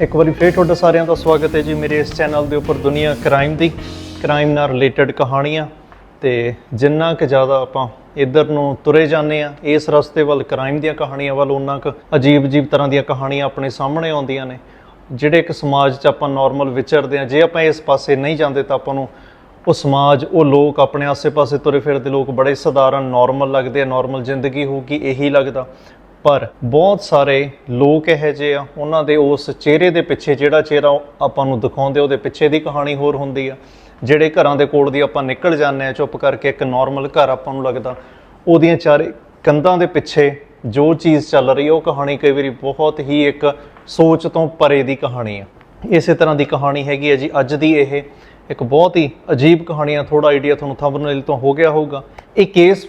ਇੱਕ ਵਾਰੀ ਫੇਰ ਤੁਹਾਡਾ ਸਾਰਿਆਂ ਦਾ ਸਵਾਗਤ ਹੈ ਜੀ ਮੇਰੇ ਇਸ ਚੈਨਲ ਦੇ ਉੱਪਰ ਦੁਨੀਆ ਕ੍ਰਾਈਮ ਦੀ। ਕ੍ਰਾਈਮ ਨਾਲ ਰਿਲੇਟਡ ਕਹਾਣੀਆਂ ਤੇ ਜਿੰਨਾ ਕਿ ਜ਼ਿਆਦਾ ਆਪਾਂ ਇੱਧਰ ਨੂੰ ਤੁਰੇ ਜਾਂਦੇ ਆ ਇਸ ਰਸਤੇ ਵੱਲ ਕ੍ਰਾਈਮ ਦੀਆਂ ਕਹਾਣੀਆਂ ਵੱਲ ਉਹਨਾਂ ਕੁ ਅਜੀਬ-ਅਜੀਬ ਤਰ੍ਹਾਂ ਦੀਆਂ ਕਹਾਣੀਆਂ ਆਪਣੇ ਸਾਹਮਣੇ ਆਉਂਦੀਆਂ ਨੇ। ਜਿਹੜੇ ਇੱਕ ਸਮਾਜ 'ਚ ਆਪਾਂ ਨਾਰਮਲ ਵਿਚਰਦੇ ਆ ਜੇ ਆਪਾਂ ਇਸ ਪਾਸੇ ਨਹੀਂ ਜਾਂਦੇ ਤਾਂ ਆਪਾਂ ਨੂੰ ਉਹ ਸਮਾਜ, ਉਹ ਲੋਕ ਆਪਣੇ ਆਸੇ-ਪਾਸੇ ਤੁਰੇ ਫਿਰਦੇ, ਲੋਕ ਬੜੇ ਸਧਾਰਨ ਨਾਰਮਲ ਲੱਗਦੇ ਆ ਨਾਰਮਲ ਜ਼ਿੰਦਗੀ ਹੋਊਗੀ, ਇਹੀ ਲੱਗਦਾ। ਪਰ ਬਹੁਤ ਸਾਰੇ ਲੋਕ ਇਹੋ ਜਿਹੇ ਆ, ਉਹਨਾਂ ਦੇ ਉਸ ਚਿਹਰੇ ਦੇ ਪਿੱਛੇ ਜਿਹੜਾ ਚਿਹਰਾ ਆਪਾਂ ਨੂੰ ਦਿਖਾਉਂਦੇ ਉਹਦੇ ਪਿੱਛੇ ਦੀ ਕਹਾਣੀ ਹੋਰ ਹੁੰਦੀ ਆ। ਜਿਹੜੇ ਘਰਾਂ ਦੇ ਕੋਲ ਦੀ ਆਪਾਂ ਨਿਕਲ ਜਾਂਦੇ ਆ, ਚੁੱਪ ਕਰਕੇ ਇੱਕ ਨਾਰਮਲ ਘਰ ਆਪਾਂ ਨੂੰ ਲੱਗਦਾ, ਉਹਦੀਆਂ ਚਾਰੇ ਕੰਧਾਂ ਦੇ ਪਿੱਛੇ ਜੋ ਚੀਜ਼ ਚੱਲ ਰਹੀ ਹੈ ਉਹ ਕਹਾਣੀ ਕਈ ਵਾਰੀ ਬਹੁਤ ਹੀ ਇੱਕ ਸੋਚ ਤੋਂ ਪਰੇ ਦੀ ਕਹਾਣੀ ਆ। ਇਸੇ ਤਰ੍ਹਾਂ ਦੀ ਕਹਾਣੀ ਹੈਗੀ ਹੈ ਜੀ, ਅੱਜ ਦੀ ਇਹ ਇੱਕ ਬਹੁਤ ਹੀ ਅਜੀਬ ਕਹਾਣੀ ਆ ਥੋੜਾ ਆਈਡੀਆ ਤੁਹਾਨੂੰ ਥੰਬਨੇਲ ਤੋਂ ਹੋ ਗਿਆ ਹੋਊਗਾ। ਇਹ ਕੇਸ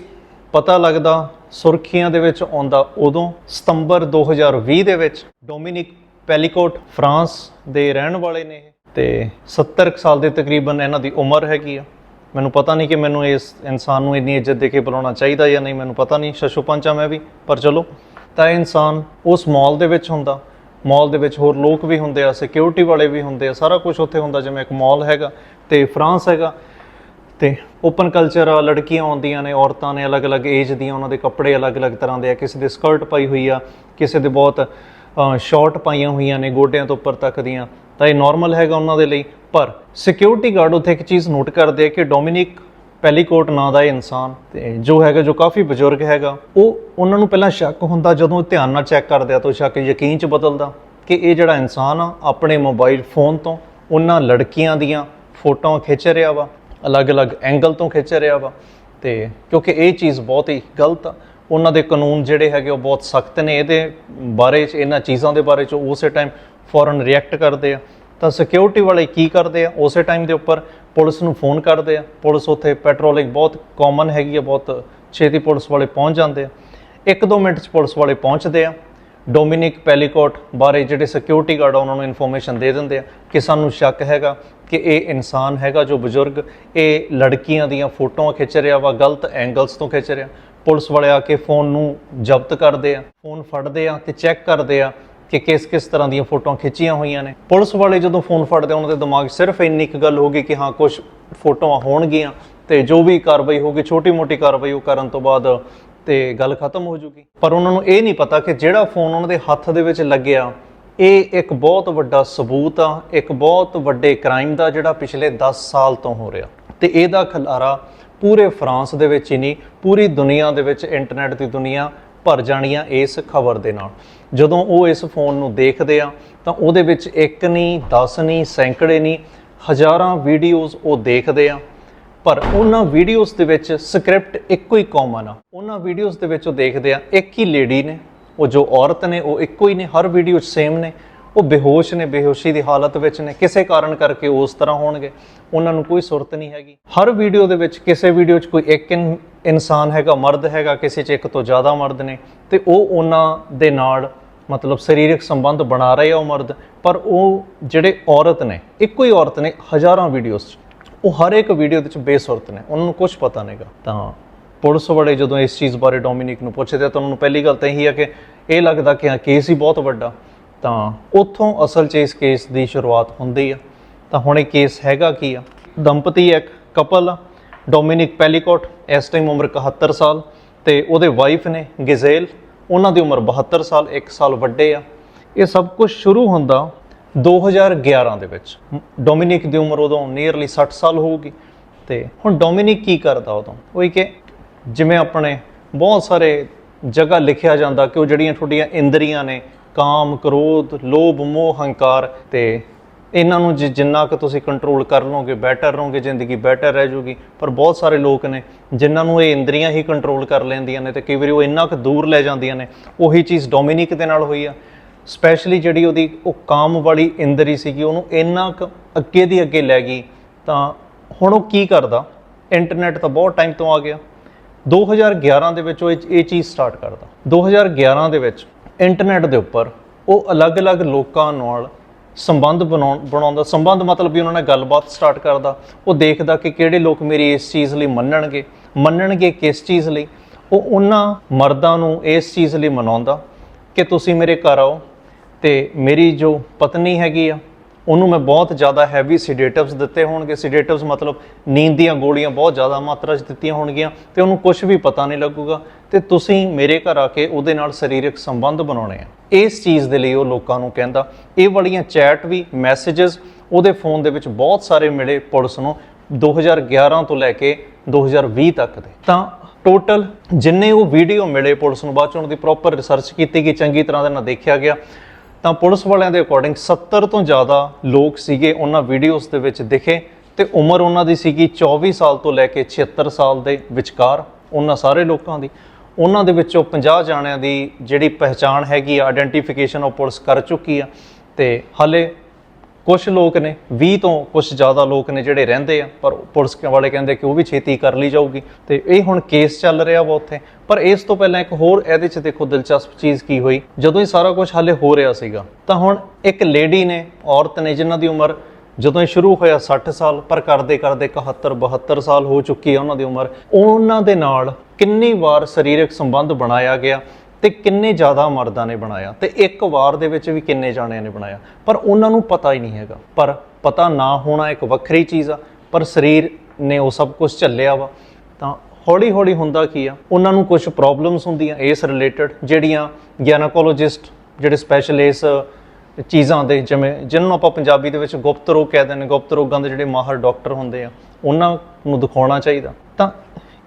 ਪਤਾ ਲੱਗਦਾ ਸੁਰਖੀਆਂ ਦੇ ਵਿੱਚ ਆਉਂਦਾ ਉਦੋਂ, ਸਤੰਬਰ 2020 ਦੇ ਵਿੱਚ ਡੋਮਿਨਿਕ ਪੈਲੀਕੋਟ, ਫਰਾਂਸ ਦੇ ਰਹਿਣ ਵਾਲੇ ਨੇ ਇਹ ਤੇ 70 ਕੁ ਸਾਲ ਦੇ ਤਕਰੀਬਨ ਇਹਨਾਂ ਦੀ ਉਮਰ ਹੈਗੀ ਆ। ਮੈਨੂੰ ਪਤਾ ਨਹੀਂ ਕਿ ਮੈਨੂੰ ਇਸ ਇਨਸਾਨ ਨੂੰ ਇੰਨੀ ਇੱਜ਼ਤ ਦੇ ਕੇ ਬੁਲਾਉਣਾ ਚਾਹੀਦਾ ਜਾਂ ਨਹੀਂ, ਮੈਨੂੰ ਪਤਾ ਨਹੀਂ, ਸ਼ਸ਼ੂ ਪੰਚਾ ਮੈਂ ਵੀ, ਪਰ ਚਲੋ, ਤਾਂ ਇਹ ਇਨਸਾਨ ਉਸ ਮਾਲ ਦੇ ਵਿੱਚ ਹੁੰਦਾ। ਮਾਲ ਦੇ ਵਿੱਚ ਹੋਰ ਲੋਕ ਵੀ ਹੁੰਦੇ ਆ ਸਿਕਿਉਰਿਟੀ ਵਾਲੇ ਵੀ ਹੁੰਦੇ ਆ, ਸਾਰਾ ਕੁਝ ਉੱਥੇ ਹੁੰਦਾ ਜਿਵੇਂ ਇੱਕ ਮਾਲ ਹੈਗਾ ਤੇ ਫਰਾਂਸ ਹੈਗਾ। ਤੇ ਓਪਨ ਕਲਚਰ ਆ ਲੜਕੀਆਂ ਆਉਂਦੀਆਂ ਨੇ, ਔਰਤਾਂ ਨੇ ਅਲੱਗ-ਅਲੱਗ ਏਜ ਦੀਆਂ ਉਹਨਾਂ ਦੇ ਕੱਪੜੇ ਅਲੱਗ-ਅਲੱਗ ਤਰ੍ਹਾਂ ਦੇ ਆ। ਕਿਸੇ ਦੇ ਸਕਰਟ ਪਾਈ ਹੋਈ ਆ, ਕਿਸੇ ਦੇ ਬਹੁਤ ਸ਼ਾਰਟ ਪਾਈਆਂ ਹੋਈਆਂ ਨੇ ਗੋਡਿਆਂ ਤੋਂ ਉੱਪਰ ਤੱਕ ਦੀਆਂ। ਤਾਂ ਇਹ ਨਾਰਮਲ ਹੈਗਾ ਉਹਨਾਂ ਦੇ ਲਈ। ਪਰ ਸਿਕਿਉਰਿਟੀ ਗਾਰਡ ਉੱਥੇ ਇੱਕ ਚੀਜ਼ ਨੋਟ ਕਰਦੇ ਆ ਕਿ ਡੋਮਿਨਿਕ ਪੈਲੀਕੋਟ ਨਾਂ ਦਾ ਇਹ ਇਨਸਾਨ ਤੇ ਜੋ ਹੈਗਾ, ਜੋ ਕਾਫੀ ਬਜ਼ੁਰਗ ਹੈਗਾ, ਉਹ ਉਹਨਾਂ ਨੂੰ ਪਹਿਲਾਂ ਸ਼ੱਕ ਹੁੰਦਾ ਜਦੋਂ ਧਿਆਨ ਨਾਲ ਚੈੱਕ ਕਰਦੇ ਆ ਤਾਂ ਉਹ ਸ਼ੱਕ ਯਕੀਨ ਚ ਬਦਲਦਾ ਕਿ ਇਹ ਜਿਹੜਾ ਇਨਸਾਨ ਆ, ਆਪਣੇ ਮੋਬਾਈਲ ਫੋਨ ਤੋਂ ਉਹਨਾਂ ਲੜਕੀਆਂ ਦੀਆਂ ਫੋਟੋਆਂ ਖਿੱਚ ਰਿਹਾ ਵਾ। ਅਲੱਗ-ਅਲੱਗ ਐਂਗਲ ਤੋਂ ਖਿੱਚ ਰਿਹਾ ਵਾ। ਤੇ ਕਿਉਂਕਿ ਇਹ ਚੀਜ਼ ਬਹੁਤ ਹੀ ਗਲਤ ਆ। ਉਹਨਾਂ ਦੇ ਕਾਨੂੰਨ ਜਿਹੜੇ ਹੈਗੇ ਉਹ ਬਹੁਤ ਸਖਤ ਨੇ। ਇਹਦੇ ਬਾਰੇ ਚ, ਇਹਨਾਂ ਚੀਜ਼ਾਂ ਦੇ ਬਾਰੇ ਚ ਉਸੇ ਟਾਈਮ ਫੌਰਨ ਰਿਐਕਟ ਕਰਦੇ ਆ। ਤਾਂ ਸਿਕਿਉਰਿਟੀ ਵਾਲੇ ਕੀ ਕਰਦੇ ਆ? ਉਸੇ ਟਾਈਮ ਦੇ ਉੱਪਰ ਪੁਲਿਸ ਨੂੰ ਫੋਨ ਕਰਦੇ ਆ। ਪੁਲਿਸ ਉੱਥੇ ਪੈਟਰੋਲਿੰਗ ਬਹੁਤ ਕਾਮਨ ਹੈਗੀ ਆ, ਬਹੁਤ ਛੇਤੀ ਪੁਲਿਸ ਵਾਲੇ ਪਹੁੰਚ ਜਾਂਦੇ ਆ। ਇੱਕ ਦੋ ਮਿੰਟ ਚ ਪੁਲਿਸ ਵਾਲੇ ਪਹੁੰਚਦੇ ਆ। ਡੋਮਿਨਿਕ ਪੈਲੀਕੋਟ ਬਾਰੇ ਜਿਹੜੇ ਸਿਕਿਉਰਿਟੀ ਗਾਰਡ ਆ, ਉਹਨਾਂ ਨੂੰ ਇਨਫੋਰਮੇਸ਼ਨ ਦੇ ਦਿੰਦੇ ਆ ਕਿ ਸਾਨੂੰ ਸ਼ੱਕ ਹੈਗਾ ਕਿ ਇਹ ਇਨਸਾਨ ਹੈਗਾ ਜੋ ਬਜ਼ੁਰਗ, ਇਹ ਲੜਕੀਆਂ ਦੀਆਂ ਫੋਟੋਆਂ ਖਿੱਚ ਰਿਹਾ ਵਾ, ਗਲਤ ਐਂਗਲਸ ਤੋਂ ਖਿੱਚ ਰਿਹਾ। ਪੁਲਿਸ ਵਾਲੇ ਆ ਕੇ ਫੋਨ ਨੂੰ ਜ਼ਬਤ ਕਰਦੇ ਆ ਫੋਨ ਫੜਦੇ ਆ ਤੇ ਚੈੱਕ ਕਰਦੇ ਆ ਕਿ ਕਿਸ ਕਿਸ ਤਰ੍ਹਾਂ ਦੀਆਂ ਫੋਟੋਆਂ ਖਿੱਚੀਆਂ ਹੋਈਆਂ ਨੇ। ਪੁਲਿਸ ਵਾਲੇ ਜਦੋਂ ਫੋਨ ਫੜਦੇ ਉਹਨਾਂ ਦੇ ਦਿਮਾਗ ਸਿਰਫ ਇੰਨੀ ਕੁ ਗੱਲ ਹੋਗੀ ਕਿ ਹਾਂ ਕੁਝ ਫੋਟੋਆਂ ਹੋਣਗੀਆਂ ਤੇ ਜੋ ਵੀ ਕਾਰਵਾਈ ਹੋਗੀ ਛੋਟੀ-ਮੋਟੀ ਕਾਰਵਾਈ ਉਹ ਕਰਨ ਤੋਂ ਬਾਅਦ ਤੇ ਗੱਲ ਖਤਮ ਹੋ ਜੂਗੀ। ਪਰ ਉਹਨਾਂ ਨੂੰ ਇਹ ਨਹੀਂ ਪਤਾ ਕਿ ਜਿਹੜਾ ਫੋਨ ਉਹਨਾਂ ਦੇ ਹੱਥ ਦੇ ਵਿੱਚ ਲੱਗਿਆ, ਇਹ ਇੱਕ ਬਹੁਤ ਵੱਡਾ ਸਬੂਤ ਆ, ਇੱਕ ਬਹੁਤ ਵੱਡੇ ਕ੍ਰਾਈਮ ਦਾ ਜਿਹੜਾ ਪਿਛਲੇ 10 ਸਾਲ ਤੋਂ ਹੋ ਰਿਹਾ। ਤੇ ਇਹਦਾ ਖਲਾਰਾ ਪੂਰੇ ਫਰਾਂਸ ਦੇ ਵਿੱਚ ਹੀ ਨਹੀਂ, ਪੂਰੀ ਦੁਨੀਆ ਦੇ ਵਿੱਚ ਇੰਟਰਨੈਟ ਦੀ ਦੁਨੀਆ ਭਰ ਜਾਣੀਆਂ ਇਸ ਖਬਰ ਦੇ ਨਾਲ। ਜਦੋਂ ਉਹ ਇਸ ਫੋਨ ਨੂੰ ਦੇਖਦੇ ਆ, ਤਾਂ ਉਹਦੇ ਵਿੱਚ ਇੱਕ ਨਹੀਂ 10 ਨਹੀਂ, ਸੈਂਕੜੇ ਨਹੀਂ, ਹਜ਼ਾਰਾਂ ਵੀਡੀਓਜ਼ ਉਹ ਦੇਖਦੇ ਆ। ਪਰ ਉਹਨਾਂ ਵੀਡੀਓਜ਼ ਦੇ ਵਿੱਚ ਸਕ੍ਰਿਪਟ ਇੱਕੋ ਹੀ ਕਾਮਨ ਆ। ਉਹਨਾਂ ਵੀਡੀਓਜ਼ ਦੇ ਵਿੱਚ ਉਹ ਦੇਖਦੇ ਆ, ਇੱਕ ਹੀ ਲੇਡੀ ਨੇ, ਉਹ ਜੋ ਔਰਤ ਨੇ, ਉਹ ਇੱਕੋ ਹੀ ਨੇ, ਹਰ ਵੀਡੀਓ 'ਚ ਸੇਮ ਨੇ। ਉਹ ਬੇਹੋਸ਼ ਨੇ, ਬੇਹੋਸ਼ੀ ਦੀ ਹਾਲਤ ਵਿੱਚ ਨੇ, ਕਿਸੇ ਕਾਰਨ ਕਰਕੇ ਉਸ ਤਰ੍ਹਾਂ ਹੋਣਗੇ। ਉਹਨਾਂ ਨੂੰ ਕੋਈ ਸੁਰਤ ਨਹੀਂ ਹੈਗੀ। ਹਰ ਵੀਡੀਓ ਦੇ ਵਿੱਚ ਕਿਸੇ ਵੀਡੀਓ 'ਚ ਕੋਈ ਇੱਕ ਇਨ- ਇਨਸਾਨ ਹੈਗਾ, ਮਰਦ ਹੈਗਾ, ਕਿਸੇ 'ਚ ਇੱਕ ਤੋਂ ਜ਼ਿਆਦਾ ਮਰਦ ਨੇ, ਤੇ ਉਹ ਉਹਨਾਂ ਦੇ ਨਾਲ ਮਤਲਬ ਸਰੀਰਕ ਸੰਬੰਧ ਬਣਾ ਰਹੇ ਆ ਉਹ ਮਰਦ, ਪਰ ਉਹ ਜਿਹੜੇ ਔਰਤ ਨੇ, ਇੱਕੋ ਹੀ ਔਰਤ ਨੇ ਹਜ਼ਾਰਾਂ ਵੀਡੀਓਜ਼ 'ਚ। ਉਹ ਹਰ ਇੱਕ ਵੀਡੀਓ ਦੇ ਵਿੱਚ ਬੇਸੁਰਤ ਨੇ, ਉਹਨਾਂ ਨੂੰ ਕੁਝ ਪਤਾ ਨਹੀਂਗਾ। ਤਾਂ ਪੁਲਿਸ ਵਾਲੇ ਜਦੋਂ ਇਸ ਚੀਜ਼ ਬਾਰੇ ਡੋਮਿਨਿਕ ਨੂੰ ਪੁੱਛਦੇ ਤਾਂ ਉਹਨਾਂ ਨੂੰ ਪਹਿਲੀ ਗੱਲ ਤਾਂ ਇਹੀ ਹੈ ਕਿ ਇਹ ਲੱਗਦਾ ਕਿ ਹਾਂ ਕੇਸ ਹੀ ਬਹੁਤ ਵੱਡਾ। ਤਾਂ ਉੱਥੋਂ ਅਸਲ 'ਚ ਇਸ ਕੇਸ ਦੀ ਸ਼ੁਰੂਆਤ ਹੁੰਦੀ ਆ। ਤਾਂ ਹੁਣ ਇਹ ਕੇਸ ਹੈਗਾ ਕੀ ਆ? ਦੰਪਤੀ ਇੱਕ ਕਪਲ ਆ। ਡੋਮਿਨਿਕ ਪੈਲੀਕੋਟ ਇਸ ਟਾਈਮ ਉਮਰ 71 ਸਾਲ ਤੇ ਉਹਦੇ ਵਾਈਫ ਨੇ ਗਿਜ਼ੇਲ ਉਹਨਾਂ ਦੀ ਉਮਰ 72 ਸਾਲ 1 ਸਾਲ ਵੱਡੇ ਆ। ਇਹ ਸਭ ਕੁਝ ਸ਼ੁਰੂ ਹੁੰਦਾ 2011 ਦੇ ਵਿੱਚ। ਡੋਮਿਨਿਕ ਦੀ ਉਮਰ ਉਦੋਂ ਨੀਅਰਲੀ 60 ਸਾਲ ਹੋਊਗੀ। ਤੇ ਹੁਣ ਡੋਮਿਨਿਕ ਕੀ ਕਰਦਾ ਉਦੋਂ? ਉਹ ਕਿ ਜਿਵੇਂ ਆਪਣੇ ਬਹੁਤ ਸਾਰੇ ਜਗ੍ਹਾ ਲਿਖਿਆ ਜਾਂਦਾ ਕਿ ਉਹ ਜਿਹੜੀਆਂ ਤੁਹਾਡੀਆਂ ਇੰਦਰੀਆਂ ਨੇ, ਕਾਮ, ਕ੍ਰੋਧ, ਲੋਭ, ਮੋਹ, ਹੰਕਾਰ, ਤੇ ਇਹਨਾਂ ਨੂੰ ਜਿ- ਜਿੰਨਾ ਕੁ ਤੁਸੀਂ ਕੰਟਰੋਲ ਕਰ ਲਓਗੇ ਬੈਟਰ ਰਹੋਗੇ, ਜ਼ਿੰਦਗੀ ਬੈਟਰ ਰਹਿ ਜੂਗੀ। ਪਰ ਬਹੁਤ ਸਾਰੇ ਲੋਕ ਨੇ ਜਿਨ੍ਹਾਂ ਨੂੰ ਇਹ ਇੰਦਰੀਆਂ ਹੀ ਕੰਟਰੋਲ ਕਰ ਲੈਂਦੀਆਂ ਨੇ ਤੇ ਕਈ ਵਾਰੀ ਉਹ ਇੰਨਾ ਕੁ ਦੂਰ ਲੈ ਜਾਂਦੀਆਂ ਨੇ। ਉਹੀ ਚੀਜ਼ ਡੋਮਿਨਿਕ ਦੇ ਨਾਲ ਹੋਈ ਆ। ਸਪੈਸ਼ਲੀ ਜਿਹੜੀ ਉਹਦੀ ਉਹ ਕਾਮ ਵਾਲੀ ਇੰਦਰੀ ਸੀਗੀ, ਉਹਨੂੰ ਇੰਨਾ ਕੁ ਅੱਗੇ ਦੀ ਅੱਗੇ ਲੈ ਗਈ, ਤਾਂ ਹੁਣ ਉਹ ਕੀ ਕਰਦਾ? ਇੰਟਰਨੈਟ ਤਾਂ ਬਹੁਤ ਟਾਈਮ ਤੋਂ ਆ ਗਿਆ। 2011 ਦੇ ਵਿੱਚ ਉਹ ਇਹ ਚੀਜ਼ ਸਟਾਰਟ ਕਰਦਾ। 2011 ਦੇ ਵਿੱਚ ਇੰਟਰਨੈਟ ਦੇ ਉੱਪਰ ਉਹ ਅਲੱਗ-ਅਲੱਗ ਲੋਕਾਂ ਨਾਲ ਸੰਬੰਧ ਬਣਾਉਣ, ਬਣਾਉਂਦਾ। ਸੰਬੰਧ ਮਤਲਬ ਵੀ ਉਹਨਾਂ ਨਾਲ ਗੱਲਬਾਤ ਸਟਾਰਟ ਕਰਦਾ। ਉਹ ਦੇਖਦਾ ਕਿ ਕਿਹੜੇ ਲੋਕ ਮੇਰੀ ਇਸ ਚੀਜ਼ ਲਈ ਮੰਨਣਗੇ। ਮੰਨਣਗੇ ਕਿਸ ਚੀਜ਼ ਲਈ? ਉਹ ਉਹਨਾਂ ਮਰਦਾਂ ਨੂੰ ਇਸ ਚੀਜ਼ ਲਈ ਮਨਾਉਂਦਾ ਕਿ ਤੁਸੀਂ ਮੇਰੇ ਘਰ ਆਓ। ਤੇ ਮੇਰੀ ਜੋ ਪਤਨੀ ਹੈਗੀ ਆ, ਉਹਨੂੰ ਮੈਂ ਬਹੁਤ ਜ਼ਿਆਦਾ ਹੈਵੀ ਸੀਡੇਟਿਵਸ ਦਿੱਤੇ ਹੋਣਗੇ। ਸੀਡੇਟਿਵਸ ਮਤਲਬ ਨੀਂਦ ਦੀਆਂ ਗੋਲੀਆਂ ਬਹੁਤ ਜ਼ਿਆਦਾ ਮਾਤਰਾ 'ਚ ਦਿੱਤੀਆਂ ਹੋਣਗੀਆਂ ਤੇ ਉਹਨੂੰ ਕੁਝ ਵੀ ਪਤਾ ਨਹੀਂ ਲੱਗੂਗਾ। ਤੇ ਤੁਸੀਂ ਮੇਰੇ ਘਰ ਆ ਕੇ ਉਹਦੇ ਨਾਲ ਸਰੀਰਕ ਸੰਬੰਧ ਬਣਾਉਣੇ ਆ। ਇਸ ਚੀਜ਼ ਦੇ ਲਈ ਉਹ ਲੋਕਾਂ ਨੂੰ ਕਹਿੰਦਾ, ਇਹ ਵਾਲੀਆਂ ਚੈਟ ਵੀ ਮੈਸੇजेस ਉਹਦੇ ਫੋਨ ਦੇ ਵਿੱਚ ਬਹੁਤ ਸਾਰੇ ਮਿਲੇ ਪੁਲਿਸ ਨੂੰ 2011 ਤੋਂ ਲੈ ਕੇ 2020 ਤੱਕ ਦੇ। ਤਾਂ ਟੋਟਲ ਜਿੰਨੇ ਉਹ ਵੀਡੀਓ ਮਿਲੇ ਪੁਲਿਸ ਨੂੰ, ਬਾਅਦ ਚ ਉਹਨਾਂ ਦੀ ਪ੍ਰੋਪਰ ਰਿਸਰਚ ਕੀਤੀ ਗਈ, ਚੰਗੀ ਤਰ੍ਹਾਂ ਦੇ ਨਾਲ ਦੇਖਿਆ ਗਿਆ। ਤਾਂ ਪੁਲਿਸ ਵਾਲਿਆਂ ਦੇ ਅਕੋਰਡਿੰਗ 70 ਤੋਂ ਜ਼ਿਆਦਾ ਲੋਕ ਸੀਗੇ, ਉਹਨਾਂ ਵੀਡੀਓਜ਼ ਦੇ ਵਿੱਚ ਦਿਖੇ ਤੇ ਉਮਰ ਉਹਨਾਂ ਦੀ ਸੀਗੀ 24 ਸਾਲ ਤੋਂ ਲੈ ਕੇ 76 ਸਾਲ ਦੇ ਵਿਚਕਾਰ, ਉਹਨਾਂ ਸਾਰੇ ਲੋਕਾਂ ਦੀ। ਉਹਨਾਂ ਦੇ ਵਿੱਚੋਂ 50 ਜਾਣਿਆਂ ਦੀ ਜਿਹੜੀ ਪਹਿਚਾਣ ਹੈਗੀ ਆ ਆਇਡੈਂਟੀਫਿਕੇਸ਼ਨ ਉਹ ਪੁਲਿਸ ਕਰ ਚੁੱਕੀ ਆ ਤੇ ਹਲੇ ਕੁਝ ਲੋਕ ਨੇ 20 ਤੋਂ ਕੁਝ ਜ਼ਿਆਦਾ ਲੋਕ ਨੇ ਜਿਹੜੇ ਰਹਿੰਦੇ ਆ, ਪਰ ਪੁਲਿਸ ਵਾਲੇ ਕਹਿੰਦੇ ਕਿ ਉਹ ਵੀ ਛੇਤੀ ਕਰ ਲਈ ਜਾਊਗੀ। ਤੇ ਇਹ ਹੁਣ ਕੇਸ ਚੱਲ ਰਿਹਾ ਵਾ ਉੱਥੇ। ਪਰ ਇਸ ਤੋਂ ਪਹਿਲਾਂ ਇੱਕ ਹੋਰ ਇਹਦੇ 'ਚ ਦੇਖੋ ਦਿਲਚਸਪ ਚੀਜ਼ ਕੀ ਹੋਈ। ਜਦੋਂ ਇਹ ਸਾਰਾ ਕੁਝ ਹਾਲੇ ਹੋ ਰਿਹਾ ਸੀਗਾ, ਤਾਂ ਹੁਣ ਇੱਕ ਲੇਡੀ ਨੇ, ਔਰਤ ਨੇ ਜਿਨ੍ਹਾਂ ਦੀ ਉਮਰ ਜਦੋਂ ਇਹ ਸ਼ੁਰੂ ਹੋਇਆ 60 ਸਾਲ, ਪਰ ਕਰਦੇ ਕਰਦੇ 71 72 ਸਾਲ ਹੋ ਚੁੱਕੀ ਹੈ ਉਹਨਾਂ ਦੀ ਉਮਰ, ਉਹਨਾਂ ਦੇ ਨਾਲ ਕਿੰਨੀ ਵਾਰ ਸਰੀਰਕ ਸੰਬੰਧ ਬਣਾਇਆ ਗਿਆ ਤੇ ਕਿੰਨੇ ਜ਼ਿਆਦਾ ਮਰਦਾਂ ਨੇ ਬਣਾਇਆ ਤੇ ਇੱਕ ਵਾਰ ਦੇ ਵਿੱਚ ਵੀ ਕਿੰਨੇ ਜਾਣਿਆਂ ਨੇ ਬਣਾਇਆ। ਪਰ ਉਹਨਾਂ ਨੂੰ ਪਤਾ ਹੀ ਨਹੀਂ ਹੈਗਾ। ਪਰ ਪਤਾ ਨਾ ਹੋਣਾ ਇੱਕ ਵੱਖਰੀ ਚੀਜ਼ ਆ, ਪਰ ਸਰੀਰ ਨੇ ਉਹ ਸਭ ਕੁਝ ਝੱਲਿਆ ਵਾ। ਤਾਂ ਹੌਲੀ ਹੌਲੀ ਹੁੰਦਾ ਕੀ ਆ? ਉਹਨਾਂ ਨੂੰ ਕੁਝ ਪ੍ਰੋਬਲਮਸ ਹੁੰਦੀਆਂ, ਇਸ ਰਿਲੇਟਡ ਜਿਹੜੀਆਂ ਗੈਨਾਕੋਲੋਜਿਸਟ ਜਿਹੜੇ ਸਪੈਸ਼ਲ ਇਸ ਚੀਜ਼ਾਂ ਦੇ, ਜਿਵੇਂ ਜਿਹਨਾਂ ਨੂੰ ਆਪਾਂ ਪੰਜਾਬੀ ਦੇ ਵਿੱਚ ਗੁਪਤ ਰੋਗ ਕਹਿੰਦੇ ਨੇ ਗੁਪਤ ਰੋਗਾਂ ਦੇ ਜਿਹੜੇ ਮਾਹਰ ਡਾਕਟਰ ਹੁੰਦੇ ਆ, ਉਹਨਾਂ ਨੂੰ ਦਿਖਾਉਣਾ ਚਾਹੀਦਾ। ਤਾਂ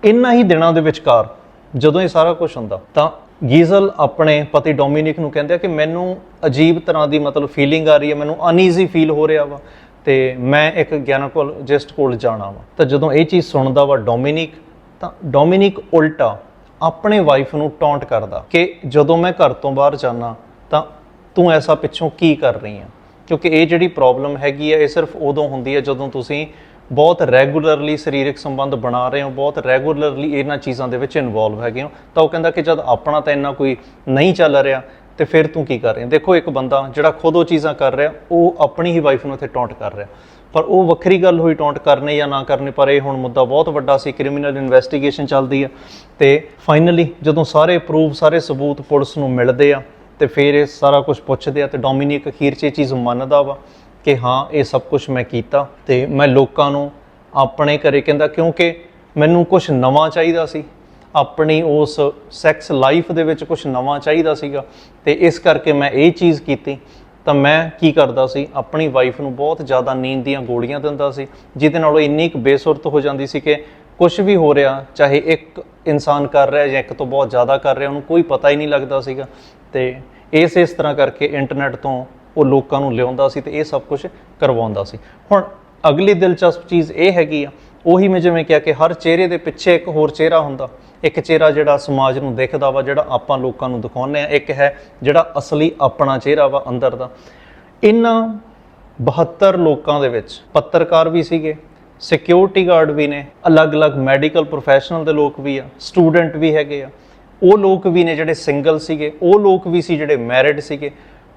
ਇਨ੍ਹਾਂ ਹੀ ਦਿਨਾਂ ਦੇ ਵਿਚਕਾਰ ਜਦੋਂ ਇਹ ਸਾਰਾ ਕੁਝ ਹੁੰਦਾ, ਤਾਂ ਗੀਜ਼ਲ ਆਪਣੇ ਪਤੀ ਡੋਮਿਨਿਕ ਨੂੰ ਕਹਿੰਦੇ ਆ ਕਿ ਮੈਨੂੰ ਅਜੀਬ ਤਰ੍ਹਾਂ ਦੀ ਮਤਲਬ ਫੀਲਿੰਗ ਆ ਰਹੀ ਹੈ, ਮੈਨੂੰ ਅਨਈਜ਼ੀ ਫੀਲ ਹੋ ਰਿਹਾ ਵਾ ਤੇ ਮੈਂ ਇੱਕ ਗੈਨਾਕੋਲੋਜਿਸਟ ਕੋਲ ਜਾਣਾ ਵਾ। ਤਾਂ ਜਦੋਂ ਇਹ ਚੀਜ਼ ਸੁਣਦਾ ਵਾ ਡੋਮਿਨਿਕ, ਤਾਂ ਡੋਮਿਨਿਕ ਉਲਟਾ ਆਪਣੇ ਵਾਈਫ ਨੂੰ ਟੌਂਟ ਕਰਦਾ ਕਿ ਜਦੋਂ ਮੈਂ ਘਰ ਤੋਂ ਬਾਹਰ ਜਾਣਾ ਤਾਂ ਤੂੰ ਐਸਾ ਪਿੱਛੋਂ ਕੀ ਕਰ ਰਹੀ ਆ ਕਿਉਂਕਿ ਇਹ ਜਿਹੜੀ ਪ੍ਰੋਬਲਮ ਹੈਗੀ ਆ ਇਹ ਸਿਰਫ ਉਦੋਂ ਹੁੰਦੀ ਹੈ ਜਦੋਂ ਤੁਸੀਂ ਬਹੁਤ ਰੈਗੂਲਰਲੀ ਸਰੀਰਕ ਸੰਬੰਧ ਬਣਾ ਰਹੇ ਹੋ, ਬਹੁਤ ਰੈਗੂਲਰਲੀ ਇਹਨਾਂ ਚੀਜ਼ਾਂ ਦੇ ਵਿੱਚ ਇਨਵੋਲਵ ਹੈਗੇ ਹੋ। ਤਾਂ ਉਹ ਕਹਿੰਦਾ ਕਿ ਜਦ ਆਪਣਾ ਤਾਂ ਇੰਨਾ ਕੋਈ ਨਹੀਂ ਚੱਲ ਰਿਹਾ, ਤੇ ਫਿਰ ਤੂੰ ਕੀ ਕਰ ਰਿਹਾ? ਦੇਖੋ ਇੱਕ ਬੰਦਾ ਜਿਹੜਾ ਖੁਦ ਉਹ ਚੀਜ਼ਾਂ ਕਰ ਰਿਹਾ, ਉਹ ਆਪਣੀ ਹੀ ਵਾਈਫ ਨੂੰ ਇੱਥੇ ਟੌਂਟ ਕਰ ਰਿਹਾ। ਪਰ ਉਹ ਵੱਖਰੀ ਗੱਲ ਹੋਈ ਟੌਂਟ ਕਰਨੇ ਜਾਂ ਨਾ ਕਰਨੇ, ਪਰ ਇਹ ਹੁਣ ਮੁੱਦਾ ਬਹੁਤ ਵੱਡਾ ਸੀ ਕ੍ਰਿਮੀਨਲ ਇਨਵੈਸਟੀਗੇਸ਼ਨ ਚੱਲਦੀ ਆ। ਤੇ ਫਾਈਨਲੀ ਜਦੋਂ ਸਾਰੇ ਪ੍ਰੂਫ ਸਾਰੇ ਸਬੂਤ ਪੁਲਿਸ ਨੂੰ ਮਿਲਦੇ ਆ, ਤੇ ਫਿਰ ਇਹ ਸਾਰਾ ਕੁਝ ਪੁੱਛਦੇ ਆ, ਤੇ ਡੋਮਿਨਿਕ ਅਖੀਰ 'ਚ ਇਹ ਚੀਜ਼ ਮੰਨਦਾ ਵਾ। ਕਿ ਹਾਂ, ਇਹ ਸਭ ਕੁਝ ਮੈਂ ਕੀਤਾ ਤੇ ਮੈਂ ਲੋਕਾਂ ਨੂੰ ਆਪਣੇ ਘਰੇ ਕਹਿੰਦਾ, ਕਿਉਂਕਿ ਮੈਨੂੰ ਕੁਝ ਨਵਾਂ ਚਾਹੀਦਾ ਸੀ। ਆਪਣੀ ਉਸ ਸੈਕਸ ਲਾਈਫ ਦੇ ਵਿੱਚ ਕੁਝ ਨਵਾਂ ਚਾਹੀਦਾ ਸੀਗਾ ਤੇ ਇਸ ਕਰਕੇ ਮੈਂ ਇਹ ਚੀਜ਼ ਕੀਤੀ। ਤਾਂ ਮੈਂ ਕੀ ਕਰਦਾ ਸੀ, ਆਪਣੀ ਵਾਈਫ ਨੂੰ ਬਹੁਤ ਜ਼ਿਆਦਾ ਨੀਂਦ ਦੀਆਂ ਗੋਲੀਆਂ ਦਿੰਦਾ ਸੀ, ਜਿਹਦੇ ਨਾਲ ਉਹ ਇੰਨੀ ਕੁ ਬੇਸੁਰਤ ਹੋ ਜਾਂਦੀ ਸੀ ਕਿ ਕੁਝ ਵੀ ਹੋ ਰਿਹਾ, ਚਾਹੇ ਇੱਕ ਇਨਸਾਨ ਕਰ ਰਿਹਾ ਜਾਂ ਇੱਕ ਤੋਂ ਬਹੁਤ ਜ਼ਿਆਦਾ ਕਰ ਰਿਹਾ, ਉਹਨੂੰ ਕੋਈ ਪਤਾ ਹੀ ਨਹੀਂ ਲੱਗਦਾ ਸੀਗਾ। ਤੇ ਇਸ ਇਸ ਤਰ੍ਹਾਂ ਕਰਕੇ ਇੰਟਰਨੈਟ ਤੋਂ ਉਹ ਲੋਕਾਂ ਨੂੰ ਲਿਆਉਂਦਾ ਸੀ ਤੇ ਇਹ ਸਭ ਕੁਝ ਕਰਵਾਉਂਦਾ ਸੀ। ਹੁਣ ਅਗਲੀ ਦਿਲਚਸਪ ਚੀਜ਼ ਇਹ ਹੈਗੀ ਆ, ਉਹੀ ਮੈਂ ਜਿਵੇਂ ਕਿਹਾ ਕਿ ਹਰ ਚਿਹਰੇ ਦੇ ਪਿੱਛੇ ਇੱਕ ਹੋਰ ਚਿਹਰਾ ਹੁੰਦਾ, ਇੱਕ ਚਿਹਰਾ ਜਿਹੜਾ ਸਮਾਜ ਨੂੰ ਦਿਖਦਾ ਵਾ, ਜਿਹੜਾ ਆਪਾਂ ਲੋਕਾਂ ਨੂੰ ਦਿਖਾਉਂਦੇ ਆ ਇੱਕ ਹੈ ਜਿਹੜਾ ਅਸਲੀ ਆਪਣਾ ਚਿਹਰਾ ਵਾ ਅੰਦਰ ਦਾ। ਇਹਨਾਂ 72 ਲੋਕਾਂ ਦੇ ਵਿੱਚ ਪੱਤਰਕਾਰ ਵੀ ਸੀਗੇ ਸਿਕਿਉਰਿਟੀ ਗਾਰਡ ਵੀ ਨੇ, ਅਲੱਗ-ਅਲੱਗ ਮੈਡੀਕਲ ਪ੍ਰੋਫੈਸ਼ਨਲ ਦੇ ਲੋਕ ਵੀ ਆ ਸਟੂਡੈਂਟ ਵੀ ਹੈਗੇ ਆ। ਉਹ ਲੋਕ ਵੀ ਨੇ ਜਿਹੜੇ ਸਿੰਗਲ ਸੀਗੇ, ਉਹ ਲੋਕ ਵੀ ਸੀ ਜਿਹੜੇ ਮੈਰਿਡ ਸੀਗੇ।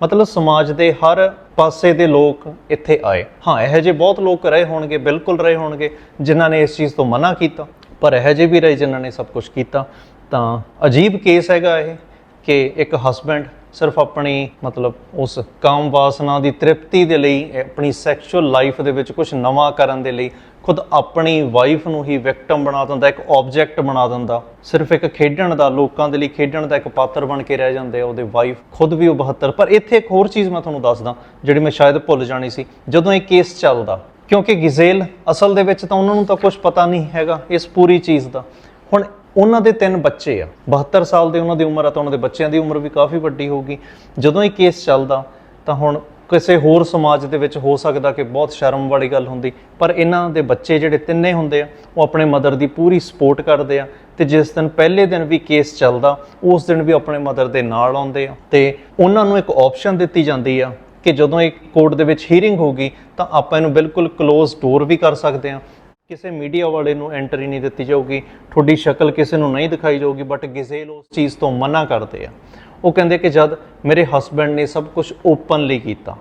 ਮਤਲਬ ਸਮਾਜ ਦੇ ਹਰ ਪਾਸੇ ਦੇ ਲੋਕ ਇੱਥੇ ਆਏ। ਹਾਂ, ਇਹੋ ਜਿਹੇ ਬਹੁਤ ਲੋਕ ਰਹੇ ਹੋਣਗੇ, ਬਿਲਕੁਲ ਰਹੇ ਹੋਣਗੇ, ਜਿਨ੍ਹਾਂ ਨੇ ਇਸ ਚੀਜ਼ ਤੋਂ ਮਨਾ ਕੀਤਾ। ਪਰ ਇਹੋ ਜਿਹੇ ਵੀ ਰਹੇ ਜਿਨ੍ਹਾਂ ਨੇ ਸਭ ਕੁਝ ਕੀਤਾ। ਤਾਂ ਅਜੀਬ ਕੇਸ ਹੈਗਾ ਇਹ ਕਿ ਇੱਕ ਹਸਬੈਂਡ ਸਿਰਫ ਆਪਣੀ, ਮਤਲਬ ਉਸ ਕਾਮ ਵਾਸਨਾ ਦੀ ਤ੍ਰਿਪਤੀ ਦੇ ਲਈ ਆਪਣੀ ਸੈਕਸ਼ੂਅਲ ਲਾਈਫ ਦੇ ਵਿੱਚ ਕੁਝ ਨਵਾਂ ਕਰਨ ਦੇ ਲਈ ਖੁਦ ਆਪਣੀ ਵਾਈਫ ਨੂੰ ਹੀ ਵਿਕਟਮ ਬਣਾ ਦਿੰਦਾ, ਇੱਕ ਆਬਜੈਕਟ ਬਣਾ ਦਿੰਦਾ। ਸਿਰਫ ਇੱਕ ਖੇਡਣ ਦਾ, ਲੋਕਾਂ ਦੇ ਲਈ ਖੇਡਣ ਦਾ ਇੱਕ ਪਾਤਰ ਬਣ ਕੇ ਰਹਿ ਜਾਂਦੇ ਆ, ਉਹਦੇ ਵਾਈਫ ਖੁਦ ਵੀ ਉਹ 72 ਪਰ ਇੱਥੇ ਇੱਕ ਹੋਰ ਚੀਜ਼ ਮੈਂ ਤੁਹਾਨੂੰ ਦੱਸਦਾ, ਜਿਹੜੀ ਮੈਂ ਸ਼ਾਇਦ ਭੁੱਲ ਜਾਣੀ ਸੀ, ਜਦੋਂ ਇਹ ਕੇਸ ਚੱਲਦਾ, ਕਿਉਂਕਿ ਗਿਜ਼ੇਲ ਅਸਲ ਦੇ ਵਿੱਚ ਤਾਂ ਉਹਨਾਂ ਨੂੰ ਤਾਂ ਕੁਝ ਪਤਾ ਨਹੀਂ ਹੈਗਾ, ਇਸ ਪੂਰੀ ਚੀਜ਼ ਦਾ। ਹੁਣ ਉਹਨਾਂ ਦੇ ਤਿੰਨ ਬੱਚੇ ਆ। 72 ਸਾਲ ਦੇ ਉਹਨਾਂ ਦੀ ਉਮਰ ਆ ਤਾਂ ਉਹਨਾਂ ਦੇ ਬੱਚਿਆਂ ਦੀ ਉਮਰ ਵੀ ਕਾਫੀ ਵੱਡੀ ਹੋਊਗੀ। ਜਦੋਂ ਇਹ ਕੇਸ ਚੱਲਦਾ, ਤਾਂ ਹੁਣ ਕਿਸੇ ਹੋਰ ਸਮਾਜ ਦੇ ਵਿੱਚ ਹੋ ਸਕਦਾ ਕਿ ਬਹੁਤ ਸ਼ਰਮ ਵਾਲੀ ਗੱਲ ਹੁੰਦੀ, ਪਰ ਇਹਨਾਂ ਦੇ ਬੱਚੇ ਜਿਹੜੇ ਤਿੰਨੇ ਹੁੰਦੇ ਆ, ਉਹ ਆਪਣੇ ਮਦਰ ਦੀ ਪੂਰੀ ਸਪੋਰਟ ਕਰਦੇ ਆ ਤੇ ਜਿਸ ਦਿਨ ਪਹਿਲੇ ਦਿਨ ਵੀ ਕੇਸ ਚੱਲਦਾ, ਉਸ ਦਿਨ ਵੀ ਆਪਣੇ ਮਦਰ ਦੇ ਨਾਲ ਆਉਂਦੇ ਆ। ਤੇ ਉਹਨਾਂ ਨੂੰ ਇੱਕ ਆਪਸ਼ਨ ਦਿੱਤੀ ਜਾਂਦੀ ਆ ਕਿ ਜਦੋਂ ਇਹ ਕੋਰਟ ਦੇ ਵਿੱਚ ਹੀਅਰਿੰਗ ਹੋਗੀ ਤਾਂ ਆਪਾਂ ਇਹਨੂੰ ਬਿਲਕੁਲ ক্লোਜ਼ ਡੋਰ ਵੀ ਕਰ ਸਕਦੇ ਆ। ਕਿਸੇ ਮੀਡੀਆ ਵਾਲੇ ਨੂੰ ਐਂਟਰੀ ਨਹੀਂ ਦਿੱਤੀ ਜਾਊਗੀ, ਤੁਹਾਡੀ ਸ਼ਕਲ ਕਿਸੇ ਨੂੰ ਨਹੀਂ ਦਿਖਾਈ ਜਾਊਗੀ ਬਟ ਗਿਜ਼ੇਲ ਉਸ ਚੀਜ਼ ਤੋਂ ਮਨਾ ਕਰਦੇ ਆ। ਉਹ ਕਹਿੰਦੇ ਕਿ ਜਦ ਮੇਰੇ ਹਸਬੰਡ ਨੇ ਸਭ ਕੁਝ ਓਪਨਲੀ ਕੀਤਾ,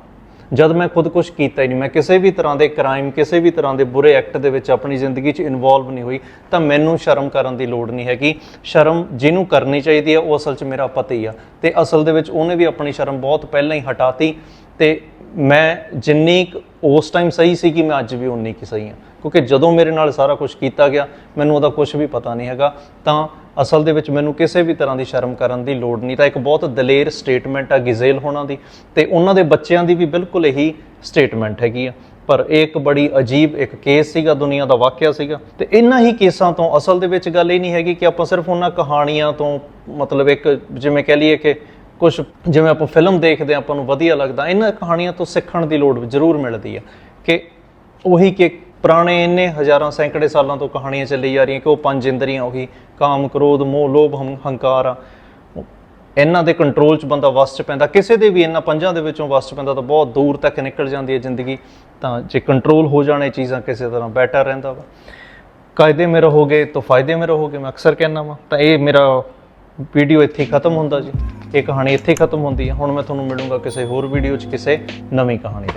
ਜਦ ਮੈਂ ਖੁਦ ਕੁਝ ਕੀਤਾ ਹੀ ਨਹੀਂ, ਮੈਂ ਕਿਸੇ ਵੀ ਤਰ੍ਹਾਂ ਦੇ ਕ੍ਰਾਈਮ ਕਿਸੇ ਵੀ ਤਰ੍ਹਾਂ ਦੇ ਬੁਰੇ ਐਕਟ ਦੇ ਵਿੱਚ ਆਪਣੀ ਜ਼ਿੰਦਗੀ 'ਚ ਇਨਵੋਲਵ ਨਹੀਂ ਹੋਈ, ਤਾਂ ਮੈਨੂੰ ਸ਼ਰਮ ਕਰਨ ਦੀ ਲੋੜ ਨਹੀਂ ਹੈਗੀ। ਸ਼ਰਮ ਜਿਹਨੂੰ ਕਰਨੀ ਚਾਹੀਦੀ ਹੈ, ਉਹ ਅਸਲ 'ਚ ਮੇਰਾ ਪਤੀ ਆ। ਤੇ ਅਸਲ ਦੇ ਵਿੱਚ ਉਹਨੇ ਵੀ ਆਪਣੀ ਸ਼ਰਮ ਬਹੁਤ ਪਹਿਲਾਂ ਹੀ ਹਟਾਤੀ। ਤੇ ਮੈਂ ਜਿੰਨੀ ਕੁ ਉਸ ਟਾਈਮ ਸਹੀ ਸੀ ਕਿ ਮੈਂ ਅੱਜ ਵੀ ਉਨੀ ਕੁ ਸਹੀ ਹਾਂ। ਕਿਉਂਕਿ ਜਦੋਂ ਮੇਰੇ ਨਾਲ ਸਾਰਾ ਕੁਝ ਕੀਤਾ ਗਿਆ, ਮੈਨੂੰ ਉਹਦਾ ਕੁਝ ਵੀ ਪਤਾ ਨਹੀਂ ਹੈਗਾ। ਤਾਂ ਅਸਲ ਦੇ ਵਿੱਚ ਮੈਨੂੰ ਕਿਸੇ ਵੀ ਤਰ੍ਹਾਂ ਦੀ ਸ਼ਰਮ ਕਰਨ ਦੀ ਲੋੜ ਨਹੀਂ। ਤਾਂ ਇੱਕ ਬਹੁਤ ਦਲੇਰ ਸਟੇਟਮੈਂਟ ਆ ਗਿਜ਼ੇਲ ਹੋਣਾ ਦੀ। ਤੇ ਉਹਨਾਂ ਦੇ ਬੱਚਿਆਂ ਦੀ ਵੀ ਬਿਲਕੁਲ ਇਹੀ ਸਟੇਟਮੈਂਟ ਹੈਗੀ ਆ। ਪਰ ਇਹ ਇੱਕ ਬੜੀ ਅਜੀਬ ਇੱਕ ਕੇਸ ਸੀਗਾ, ਦੁਨੀਆ ਦਾ ਵਾਕਿਆ ਸੀਗਾ। ਤੇ ਇਹਨਾਂ ਹੀ ਕੇਸਾਂ ਤੋਂ ਅਸਲ ਦੇ ਵਿੱਚ ਗੱਲ ਇਹ ਨਹੀਂ ਹੈਗੀ ਕਿ ਆਪਾਂ ਸਿਰਫ ਉਹਨਾਂ ਕਹਾਣੀਆਂ ਤੋਂ ਮਤਲਬ ਇੱਕ ਜਿਵੇਂ ਕਹਿ ਲਈਏ ਕਿ ਕੁਝ ਜਿਵੇਂ ਆਪਾਂ ਫਿਲਮ ਦੇਖਦੇ ਹਾਂ, ਆਪਾਂ ਨੂੰ ਵਧੀਆ ਲੱਗਦਾ, ਇਹਨਾਂ ਕਹਾਣੀਆਂ ਤੋਂ ਸਿੱਖਣ ਦੀ ਲੋੜ ਜ਼ਰੂਰ ਮਿਲਦੀ ਆ ਕਿ ਉਹੀ ਕਿ ਪੁਰਾਣੇ ਇੰਨੇ ਹਜ਼ਾਰਾਂ ਸੈਂਕੜੇ ਸਾਲਾਂ ਤੋਂ ਕਹਾਣੀਆਂ ਚੱਲੀ ਜਾ ਰਹੀਆਂ ਕਿ ਉਹ ਪੰਜ ਇੰਦਰੀਆਂ ਉਹੀ, ਕਾਮ, ਕ੍ਰੋਧ, ਮੋਹ, ਲੋਭ, ਹੰ- ਹੰਕਾਰ ਆ। ਇਹਨਾਂ ਦੇ ਕੰਟਰੋਲ 'ਚ ਬੰਦਾ ਵਸ 'ਚ ਪੈਂਦਾ, ਕਿਸੇ ਦੇ ਵੀ ਇਹਨਾਂ ਪੰਜਾਂ ਦੇ ਵਿੱਚੋਂ ਵਸ 'ਚ ਪੈਂਦਾ ਤਾਂ ਬਹੁਤ ਦੂਰ ਤੱਕ ਨਿਕਲ ਜਾਂਦੀ ਹੈ ਜ਼ਿੰਦਗੀ। ਤਾਂ ਜੇ ਕੰਟਰੋਲ ਹੋ ਜਾਣੇ ਚੀਜ਼ਾਂ, ਕਿਸੇ ਤਰ੍ਹਾਂ ਬੈਟਰ ਰਹਿੰਦਾ ਵਾ। ਕਾਇਦੇ ਮੇ ਰਹੋਗੇ ਤਾਂ ਫਾਇਦੇ ਮੇ ਰਹੋਗੇ, ਮੈਂ ਅਕਸਰ ਕਹਿੰਦਾ ਵਾਂ। ਤਾਂ ਇਹ ਮੇਰਾ ਵੀਡੀਓ ਇੱਥੇ ਹੀ ਖਤਮ ਹੁੰਦਾ ਜੀ। ਇਹ ਕਹਾਣੀ ਇੱਥੇ ਹੀ ਖਤਮ ਹੁੰਦੀ ਹੈ। ਹੁਣ ਮੈਂ ਤੁਹਾਨੂੰ ਮਿਲੂੰਗਾ ਕਿਸੇ ਹੋਰ ਵੀਡੀਓ 'ਚ ਕਿਸੇ ਨਵੀਂ ਕਹਾਣੀ ਦੇ